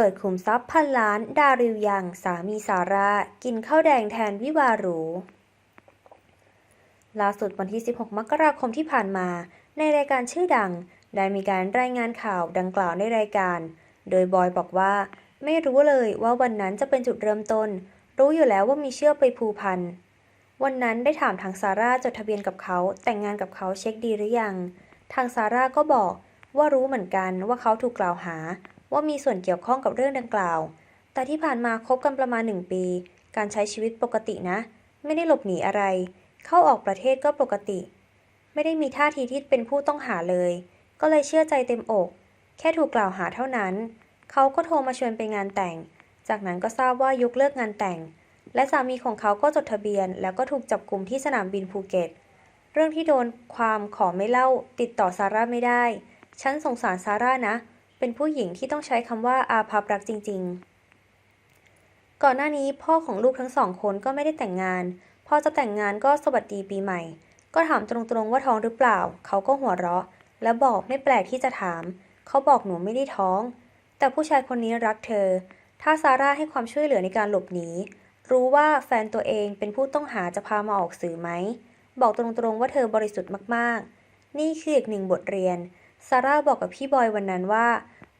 ปิดขุมทรัพย์พันล้าน ดาริวยังสามีซาร่ากินข้าวแดงแทนวิวาหรู ล่าสุดวันที่ 16 มกราคมที่ผ่านมา ในรายการชื่อดัง ได้มีการรายงานข่าวดังกล่าวในรายการ โดยบอยบอกว่า ไม่รู้เลยว่าวันนั้นจะเป็นจุดเริ่มต้น รู้อยู่แล้วว่ามีเชื่อไปผูพัน วันนั้นได้ถามทางซาร่าจดทะเบียนกับเขา แต่งงานกับเขาเช็คดีหรือยัง ทางซาร่าก็บอกว่ารู้เหมือนกันว่าเขาถูกกล่าวหา ว่ามีส่วนเกี่ยวข้องกับเรื่องดังกล่าว แต่ที่ผ่านมาคบกันประมาณหนึ่งปี การใช้ชีวิตปกตินะ ไม่ได้หลบหนีอะไร เข้าออกประเทศก็ปกติ ไม่ได้มีท่าทีที่เป็นผู้ต้องหาเลย ก็เลยเชื่อใจเต็มอก แค่ถูกกล่าวหาเท่านั้น เขาก็โทรมาชวนไปงานแต่ง จากนั้นก็ทราบว่ายกเลิกงานแต่ง และสามีของเขาก็จดทะเบียน แล้วก็ถูกจับกลุ่มที่สนามบินภูเก็ต เรื่องที่โดนความขอไม่เล่า ติดต่อซาร่าไม่ได้ ฉันสงสารซาร่านะเเป็นผู้หญิงที่ต้องใช้คำว่าอาภัพรักจริง ๆ ก่อนหน้านี้พ่อของลูกทั้งสองคนก็ไม่ได้แต่งงาน พอจะแต่งงานก็สวัสดีปีใหม่ ก็ถามตรงๆว่าท้องหรือเปล่า เขาก็หัวเราะ แล้วบอกไม่แปลกที่จะถาม เขาบอกหนูไม่ได้ท้อง แต่ผู้ชายคนนี้รักเธอ ถ้าซาร่าให้ความช่วยเหลือในการหลบหนีรู้ว่าแฟนตัวเองเป็นผู้ต้องหาจะพามาออกสื่อไหม บอกตรงๆว่าเธอบริสุทธิ์มากๆ นี่คืออีกหนึ่งบทเรียน ซาร่าบอกกับพี่บอยวันนั้นว่า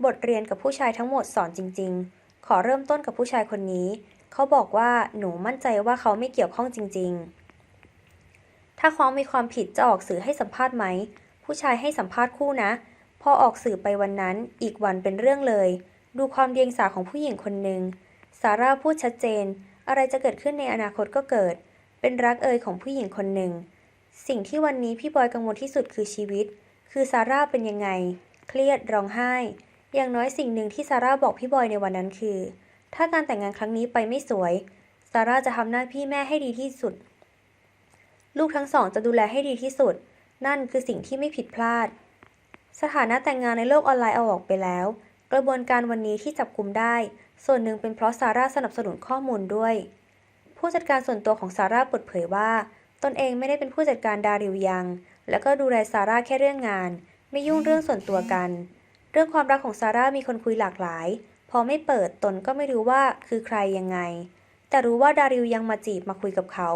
บทเรียนกับผู้ชายทั้งหมดสอนจริง ๆ ขอเริ่มต้นกับผู้ชายคนนี้ เขาบอกว่าหนูมั่นใจว่าเขาไม่เกี่ยวข้องจริง ๆ ถ้าเขามีความผิดจะออกสื่อให้สัมภาษณ์ไหม ผู้ชายให้สัมภาษณ์คู่นะ พอออกสื่อไปวันนั้น อีกวันเป็นเรื่องเลย ดูความเดียงสาของผู้หญิงคนหนึ่งซาร่าพูดชัดเจน อะไรจะเกิดขึ้นในอนาคตก็เกิด เป็นรักเอ่ยของผู้หญิงคนหนึ่ง สิ่งที่วันนี้พี่บอยกังวลที่สุดคือชีวิต คือซาร่าเป็นยังไง เครียดร้องไห้ อย่างน้อยสิ่งหนึ่งที่ซาร่าบอกพี่บอยในวันนั้นคือ ถ้าการแต่งงานครั้งนี้ไปไม่สวย ซาร่าจะทำหน้าที่แม่ให้ดีที่สุด ลูกทั้งสองจะดูแลให้ดีที่สุด นั่นคือสิ่งที่ไม่ผิดพลาด สถานะแต่งงานในโลกออนไลน์เอาออกไปแล้ว กระบวนการวันนี้ที่จับกลุ่มได้ ส่วนหนึ่งเป็นเพราะซาร่าสนับสนุนข้อมูลด้วย ผู้จัดการส่วนตัวของซาร่าเปิดเผยว่า ตนเองไม่ได้เป็นผู้จัดการดาริวยัง แล้วก็ดูแลซาร่าแค่เรื่องงาน ไม่ยุ่งเรื่องส่วนตัวกัน เรื่องความรักของซาร่ามีคนคุยหลากหลาย พอไม่เปิดตนก็ไม่รู้ว่าคือใครยังไง แต่รู้ว่าดาริวยังมาจีบมาคุยกับเขา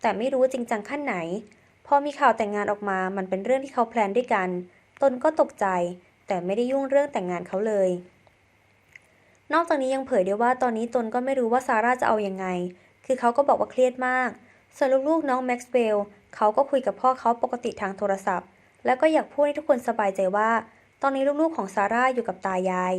แต่ไม่รู้จริงจังขั้นไหน พอมีข่าวแต่งงานออกมา มันเป็นเรื่องที่เขาแพลนด้วยกัน ตนก็ตกใจ แต่ไม่ได้ยุ่งเรื่องแต่งงานเขาเลย นอกจากนี้ยังเผยด้วยว่าตอนนี้ตนก็ไม่รู้ว่าซาร่าจะเอาอยัางไง คือเขาก็บอกว่าเครียดมาก ส่วนลูกๆน้องแม็กซ์เวลเขาก็คุยกับพ่อเขาปกติทางโทรศัพท์ แล้วก็อยากพูดให้ทุกคนสบายใจว่า ตอนนี้ลูกๆของซาร่าอยู่กับตายาย